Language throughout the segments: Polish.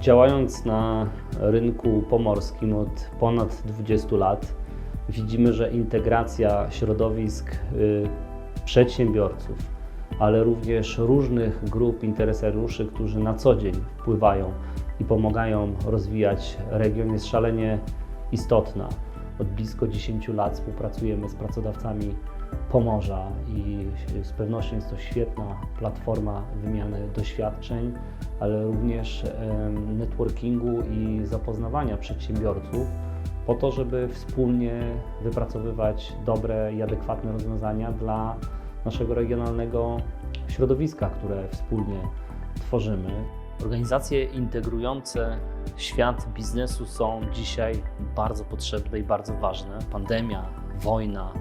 Działając na rynku pomorskim od ponad 20 lat, widzimy, że integracja środowisk y, przedsiębiorców, ale również różnych grup interesariuszy, którzy na co dzień wpływają i pomagają rozwijać region, jest szalenie istotna. Od blisko 10 lat współpracujemy z pracodawcami Pomorza i z pewnością jest to świetna platforma wymiany doświadczeń, ale również networkingu i zapoznawania przedsiębiorców po to, żeby wspólnie wypracowywać dobre i adekwatne rozwiązania dla naszego regionalnego środowiska, które wspólnie tworzymy. Organizacje integrujące świat biznesu są dzisiaj bardzo potrzebne i bardzo ważne. Pandemia, wojna,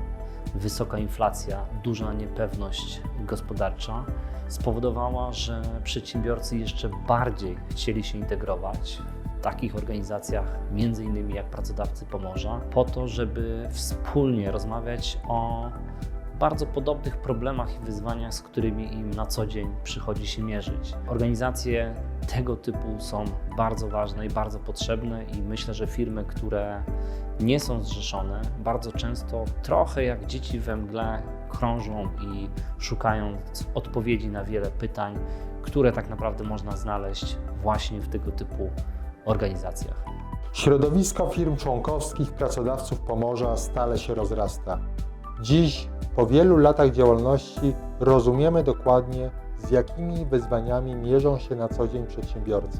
wysoka inflacja, duża niepewność gospodarcza spowodowała, że przedsiębiorcy jeszcze bardziej chcieli się integrować w takich organizacjach, między innymi jak Pracodawcy Pomorza, po to, żeby wspólnie rozmawiać o bardzo podobnych problemach i wyzwaniach, z którymi im na co dzień przychodzi się mierzyć. Organizacje tego typu są bardzo ważne i bardzo potrzebne i myślę, że firmy, które nie są zrzeszone, bardzo często trochę jak dzieci we mgle krążą i szukają odpowiedzi na wiele pytań, które tak naprawdę można znaleźć właśnie w tego typu organizacjach. Środowisko firm członkowskich pracodawców Pomorza stale się rozrasta. Dziś, po wielu latach działalności, rozumiemy dokładnie, z jakimi wyzwaniami mierzą się na co dzień przedsiębiorcy.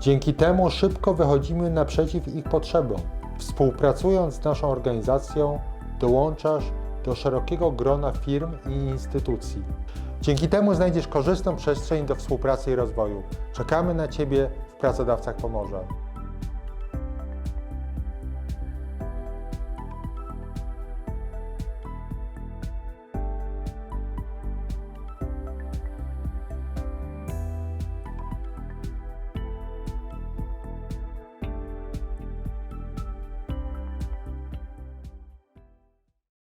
Dzięki temu szybko wychodzimy naprzeciw ich potrzebom. Współpracując z naszą organizacją, dołączasz do szerokiego grona firm i instytucji. Dzięki temu znajdziesz korzystną przestrzeń do współpracy i rozwoju. Czekamy na Ciebie w Pracodawcach Pomorza.